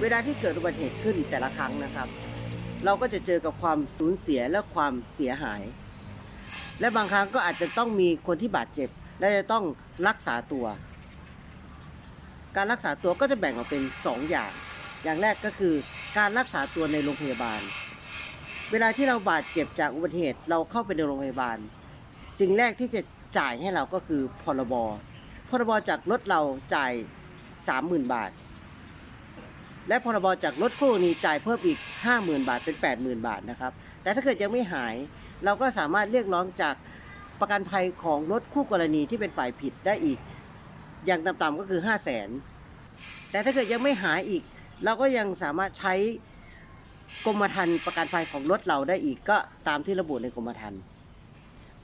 เวลาที่เกิดอุบัติเหตุขึ้นแต่ละครั้งนะครับ เราก็จะเจอกับความสูญเสียและความเสียหาย และบางครั้งก็อาจจะต้องมีคนที่บาดเจ็บ และจะต้องรักษาตัว การรักษาตัวก็จะแบ่งออกเป็น 2 อย่าง อย่างแรกก็คือการรักษาตัวในโรงพยาบาล เวลาที่เราบาดเจ็บจากอุบัติเหตุเราเข้าไปในโรงพยาบาล สิ่งแรกที่จะจ่ายให้เราก็คือพรบพรบจากรถเราจ่าย 30,000 บาท และพรบจากรถคู่กรณีจ่ายเพิ่มอีก 50,000 บาทเป็น 80,000 บาทนะครับ แต่ถ้าเกิดยังไม่หาย เราก็สามารถเรียกร้องจากประกันภัยของรถคู่กรณีที่เป็นฝ่ายผิดได้อีก อย่างต่ำๆก็คือ 5 0 0 0 0นแต่ถ้าเกิดยังไม่หายอีก เราก็ยังสามารถใช้กรมธรรม์ประกันภัยของรถเราได้อีกก็ตามที่ระบุในกรมธรรม์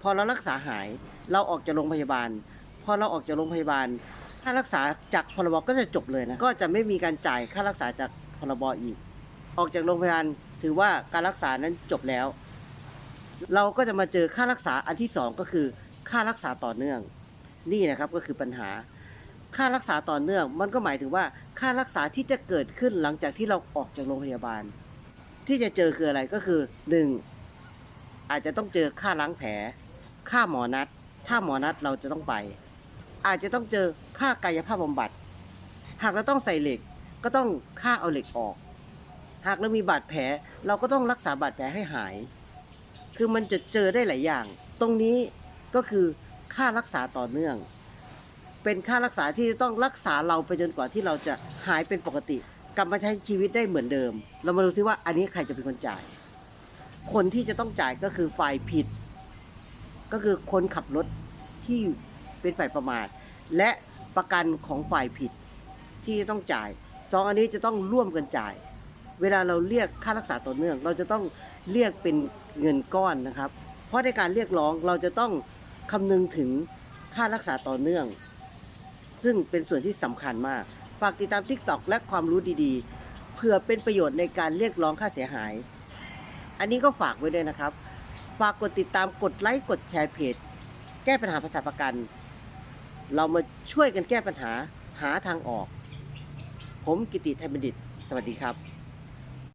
พอเรารักษาหายเราออกจากโรงพยาบาล พอเราออกจากโรงพยาบาล ค่ารักษาจากพรบก็จะจบเลยนะ ก็จะไม่มีการจ่ายค่ารักษาจากพรบอีก ออกจากโรงพยาบาลถือว่าการรักษานั้นจบแล้ว เราก็จะมาเจอค่ารักษาอันที่สองก็คือค่ารักษาต่อเนื่อง นี่นะครับก็คือปัญหา ค่ารักษาต่อเนื่อง มันก็หมายถึงว่าค่ารักษาที่จะเกิดขึ้นหลังจากที่เราออกจากโรงพยาบาล ที่จะเจอคืออะไรก็คือหนึ่งอาจจะต้องเจอค่าล้างแผล ค่าหมอนัด ถ้าหมอนัดเราจะต้องไป อาจจะต้องเจอค่ากายภาพบำบัด หากเราต้องใส่เหล็กก็ต้องค่าเอาเหล็กออก หากเรามีบาดแผลเราก็ต้องรักษาบาดแผลให้หาย คือมันจะเจอได้หลายอย่าง ตรงนี้ก็คือค่ารักษาต่อเนื่อง เป็นค่ารักษาที่จะต้องรักษาเราไปจนกว่าที่เราจะหายเป็นปกติ กลับมาใช้ชีวิตได้เหมือนเดิม เรามาดูซิว่าอันนี้ใครจะเป็นคนจ่าย คนที่จะต้องจ่ายก็คือฝ่ายผิด ก็คือคนขับรถที่ เป็นฝ่ายประมาท และประกันของฝ่ายผิดที่จะต้องจ่ายสองอันนี้จะต้องร่วมกันจ่าย เวลาเราเรียกค่ารักษาต่อเนื่อง เราจะต้องเรียกเป็นเงินก้อนนะครับ เพราะในการเรียกร้องเราจะต้องคำนึงถึงค่ารักษาต่อเนื่อง ซึ่งเป็นส่วนที่สำคัญมาก ฝากติดตาม TikTok และความรู้ดีๆ เพื่อเป็นประโยชน์ในการเรียกร้องค่าเสียหาย อันนี้ก็ฝากไว้ด้วยนะครับ ฝากกดติดตามกดไลค์กดแชร์เพจ แก้ปัญหาภาษาประกัน เรามาช่วยกันแก้ปัญหาหาทางออก ผมกิติไทยบัณฑิต สวัสดีครับ